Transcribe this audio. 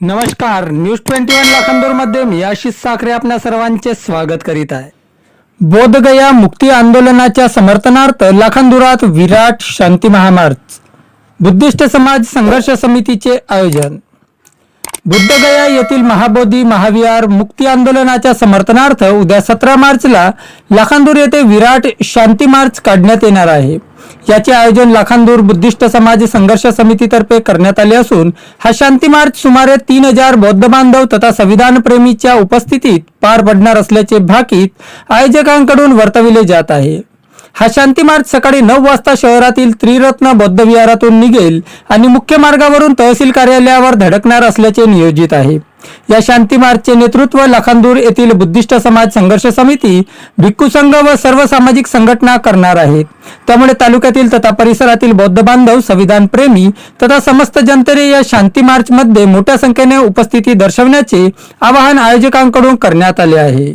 नमस्कार news twenty one लाखांदूरमध्ये मी आशिष साखरे आपल्या सर्वांचे स्वागत करीत आहे. बोधगया मुक्ती आंदोलनाच्या समर्थनार्थ लाखांदुरात विराट शांती महामार्च. बुद्धिस्ट समाज संघर्ष समितीचे आयोजन. बुद्धगया येथील महाबोधी महाविहार मुक्ती आंदोलनाच्या समर्थनार्थ उद्या सतरा मार्चला लाखांदूर येथे विराट शांती मार्च काढण्यात येणार आहे. याचे आयोजन लाखांदूर बुद्धिस्ट समाज संघर्ष समितीतर्फे करण्यात आले असून हा शांती मार्च सुमारे तीन हजार बौद्ध बांधव तथा संविधान प्रेमीच्या उपस्थितीत पार पडणार असल्याचे भाकीत आयोजकांकडून वर्तविले जात आहे. हा शांती मार्ग सकाळी नऊ वाजता शहरातील त्रिरत्न बौद्ध विहारातून निघेल आणि मुख्य मार्गावरून तहसील कार्यालयावर धडकणार असल्याचे नियोजित आहे. या शांती मार्चचे नेतृत्व लखांदूर येथील बुद्धिस्ट समाज संघर्ष समिती भिक्खू संघ व सर्व सामाजिक संघटना करणार आहेत. त्यामुळे तालुक्यातील तथा परिसरातील बौद्ध बांधव संविधान प्रेमी तथा समस्त जनतेने या शांती मार्च मध्ये मोठ्या संख्येने उपस्थिती दर्शवण्याचे आवाहन आयोजकांकडून करण्यात आले आहे.